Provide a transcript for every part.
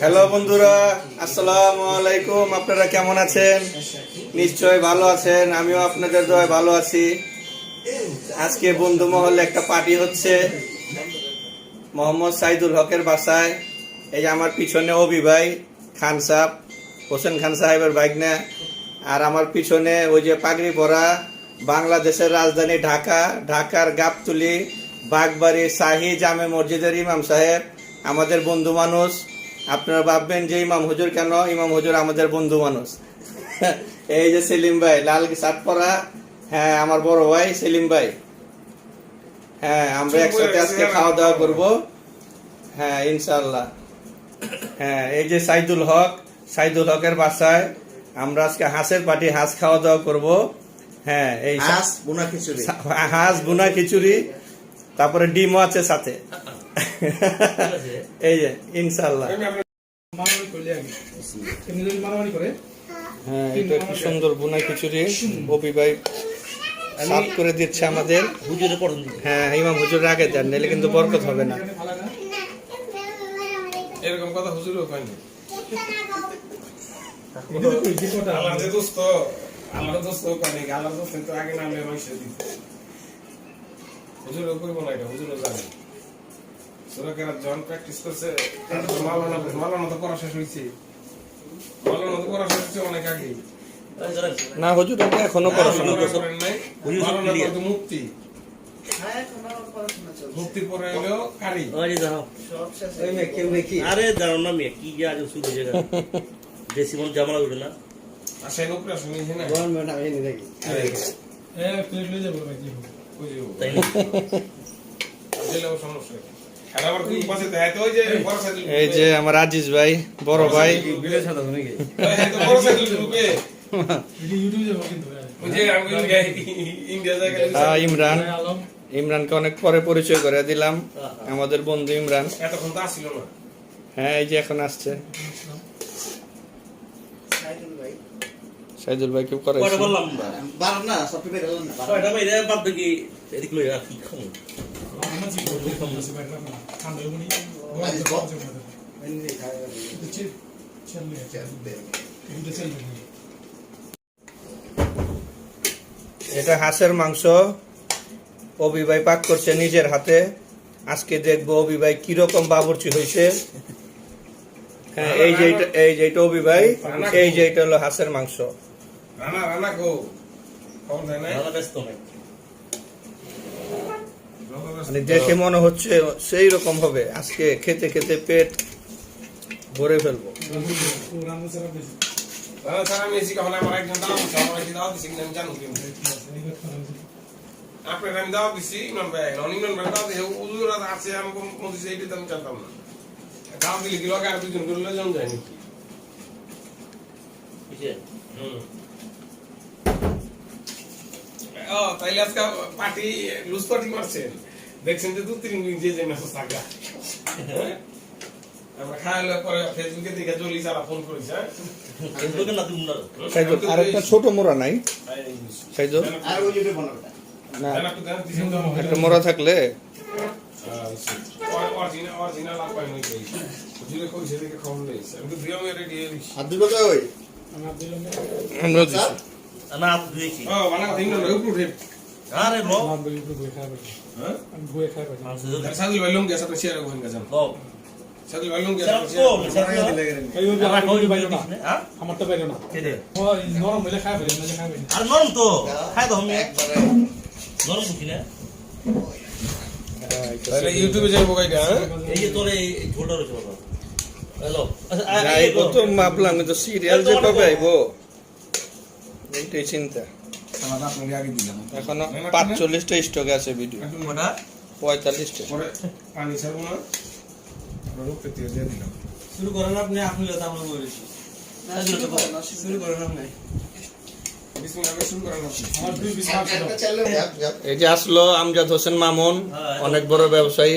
Hello বন্ধুরা, আসসালামু আলাইকুম, আপনারা কেমন আছেন? নিশ্চয় ভালো আছেন, আমিও আপনাদের দয় ভালো আছি। আজকে বন্ধু মহলে একটা পার্টি হচ্ছে মোহাম্মদ সাইদুল হকের বাসায়। এই যে আমার পিছনে অবি ভাই, খান সাহেব, হোসেন খান সাহেবের বাইক না আর আমার পিছনে ওই যে পাগড়ি পরা বাংলাদেশের রাজধানী ঢাকা, ঢাকার গাবতুলি, বাগবাড়ি, শাহি জামে মসজিদের ইমাম সাহেব। আমাদের বন্ধু মানুষ। আপনারা ভাববেন যে ইমাম হুজুর কেন? ইমাম হুজুর আমাদের বন্ধু মানুষ। এই যে সেলিম ভাই লাল শার্ট পরা। হ্যাঁ আমার বড় ভাই সেলিম ভাই। হ্যাঁ আমরা একসাথে আজকে খাওয়া দাওয়া করব। হ্যাঁ ইনশাল্লাহ হ্যাঁ এই যে সাইদুল হক সাইদুল হকের বাসায় আমরা আজকে হাঁসের পাটি হাঁস খাওয়া দাওয়া করব। হ্যাঁ এই হাঁস বুনা খিচুড়ি। হাঁস বুনা খিচুড়ি তারপরে ডিমও আছে সাথে। এই যে ইনশাল্লাহ হ্যাঁ এটা কি সুন্দর বুনা খিচুড়ি। বপি ভাই সাফ করে দিচ্ছে আমাদের। হুজুরে পড়ুন হ্যাঁ ইমাম হুজুর আগে দেন নাহলে কিন্তু বরকত হবে না। এরকম কথা হুজুরও আল্লাহ যে দোস্ত আল্লাহ দোস্ত তো আগে নামলে মানুষ দিত হুজুরও কইব না এটা হুজুরও জানে। সুরকেরা জন প্র্যাকটিস করছে মালানা মালানা তো পড়া শেষ হয়েছে মালানা তো পড়া শেষ হয়েছে অনেক আগে না হুজুর এটা এখনও পড়াশোনা করেন নাই। মালানা তো মুক্তি। মুক্তি পরে হলো কারি। আরে দাঁড়াও। না মেয়ে কি যে আজ শুরু হয়ে গেল দেশি মন জামা উঠে না। আসেন উপরে এই না? এ প্লেট লয়ে যাব ভাই কি হবে? তাই না দিলেও সমস্যা। এই যে আমার আজিজ ভাই বড় ভাই। ইমরান। ইমরানকে অনেক পরে পরিচয় করে দিলাম। আমাদের বন্ধু ইমরান। এতক্ষণ তো আসছিল না হ্যাঁ এই যে এখন আসছে। সাইদুল ভাই কি করে বললাম না বাদ কি এটা হাঁসের মাংস। অবি ভাই পাক করছে নিজের হাতে। আজকে দেখব অবি ভাই কীরকম বাবুর্চি হয়েছে। হ্যাঁ এই যে এটা- এই যে এটা অবি এই যে এটা হলো হাঁসের মাংস। রানা রানা গো। ব্যস্ত নাই। মানে দেখে মনে হচ্ছে সেই রকম হবে। আজকে খেতে খেতে পেট ভরে ফেলব। আপনার আমি দাও দিচ্ছি ইমান ভাই রনি ভাই দাও দিচ্ছে উজুর আছে আমি কোন দিচ্ছে এইটা তো আমি জানতাম না। দিলে কি লগে? আর দুজন করলে জন হুম। ও তাইলে আজকে পার্টি লুজ পার্টি মারছেন। দেখছেন যে দু তিন দিন যে যে মেসেজ থাকা। আমরা খাইলে পরে ফেসবুকে দেখে জলি সারা ফোন হ্যাঁ? ফেসবুকে না তুমি আর একটা ছোট মোড়া নাই? সাইদুল আর ওই যে বানাবে না। দেন একটু মোড়া থাকলে? আহ, অর- অরিজিনাল অরিজিনাল আর পাই নাই কই। হুজুরে কইছে দেখে খবর লইছে। আমি তো দিয়ে আমি রেডি হয়ে গেছি। আর দুই কথা ওই? দিলাম না না দিয়েছি ও, বানা দিন না, উপরে উঠে। আরে লো বই উপরে বই খাই পারি হ্যাঁ? আমি পারি মাংস আর সাদুল ভাই লুঙ্গি আছে, আপনি share করবেন গেছেন। লো সাদুল ভাই লুঙ্গি আছে, তো share করবেন। আমার না হ্যাঁ তো বাইরে না কে দে ও নরম হইলে খাই না খাই আর নরম তো খাই তো আমি একবারে নরম বুঝি না তাহলে ইউটিউবে যাইবো গাইডা? এই যে তোর এই ঝোলটা রয়েছে বাবা হ্যালো আচ্ছা এই এই তো মাপলাম কিন্তু সিরিয়াল যে আইবো এইটাই চিন্তা। এখনও পাঁচচল্লিশটা স্টক আছে ভিডিও পঁয়তাল্লিশটা। পরে পানি ছাড়বো না। শুরু করেন আপনি আপনি তো আমরা বলেছি শুরু করেন আপনি। যাক এই যে আসলো আমজাদ হোসেন মামুন অনেক বড় ব্যবসায়ী।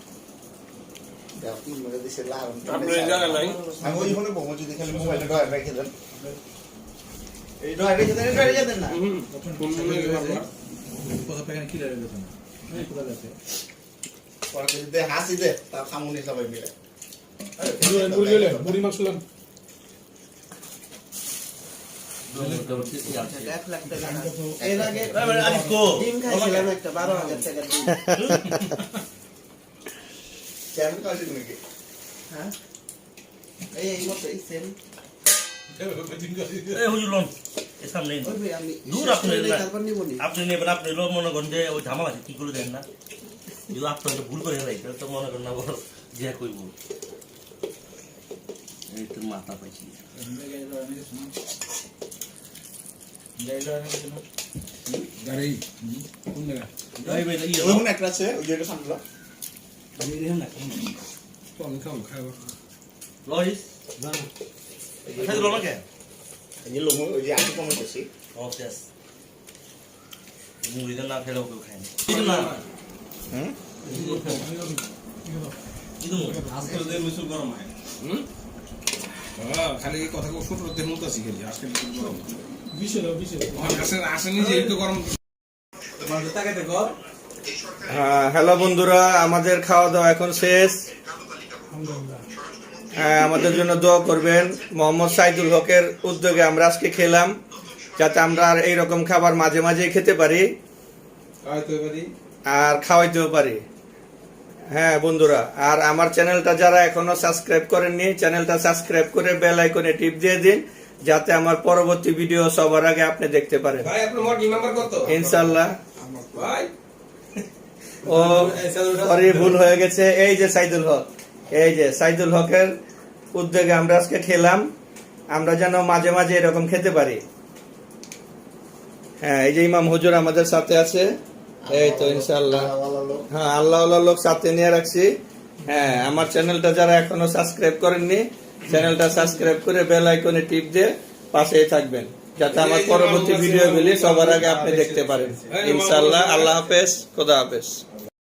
আমি ওই ফোনে বলব, যদি খালি মোবাইলটা ডয়ার রেখে দেন। এই ডয়ার রেখে দেন, ডয়ার রেখে দেন না। কথা পেখানে কি লাগে গেছে না গেছে দে, হাসি দে, তার সামনে সবাই মিলে। মুড়ি মাংস টাকা এর আগে ডিম খাইছিলাম একটা বারো হাজার টাকা ডিম চ্যানেল কাছে নাকি? হ্যাঁ এই এই মতো এই সেম এই হুজুর লোন এ সামনে ওই ভাই আমি দূর শেষ আপনি নেবেন আপনি মনে করেন যে ওই ঝামেলা আছে কি করে দেন না যদি আপনার ভুল করে হেলাই তাহলে তো মনে করেন না বড় যে কইব এই তো মাথা পাইছি গাড়ি কোন জায়গা এই ইয়ে। তো আমি খাব খাব লইস খাই না কে এই যে লোগো, ওই যে আগে কমে গেছি। ও শেষ মুড়িতে না খেলেও কেউ খায় না কিন্তু না হুম? কিন্তু আজকে ওদের মিশুল গরম হয় হ্যাঁ, খালি কথা ছোট দেখে মতো আছি খালি আজকে গরম বিশে দাও বিশে দাও আমার আসেনি যে তো গরম তাকে দেখো হ্যাঁ হ্যালো বন্ধুরা আমাদের খাওয়া দাওয়া এখন শেষ। হ্যাঁ, আমাদের জন্য দোয়া করবেন। মোহাম্মদ সাইদুল হকের উদ্যোগে আমরা আজকে খেলাম যাতে আমরা আর এইরকম খাবার মাঝে মাঝে খেতে পারি। আর খাওয়াইতেও পারি। হ্যাঁ বন্ধুরা আর আমার চ্যানেলটা যারা এখনও সাবস্ক্রাইব করেননি চ্যানেলটা সাবস্ক্রাইব করে বেল আইকনে টিপ দিয়ে দিন যাতে আমার পরবর্তী ভিডিও সবার আগে আপনি দেখতে পারেন। ইনশাল্লাহ। ও সরি ভুল হয়ে গেছে। এই যে সাইদুল হক এই যে সাইদুল হকের উদ্যোগে আমরা আজকে খেলাম। আমরা যেন মাঝে মাঝে এরকম খেতে পারি। হ্যাঁ এই যে ইমাম হুজুর আমাদের সাথে আছে। এই তো ইনশাল্লাহ হ্যাঁ আল্লাহ লোক সাথে নিয়ে রাখছি। হ্যাঁ আমার চ্যানেলটা যারা এখনও সাবস্ক্রাইব করেননি চ্যানেলটা সাবস্ক্রাইব করে বেল আইকনে টিপ দিয়ে পাশেই থাকবেন যাতে আমার পরবর্তী ভিডিওগুলি সবার আগে আপনি দেখতে পারেন। ইনশাল্লাহ আল্লাহ হাফেজ খোদা হাফেজ।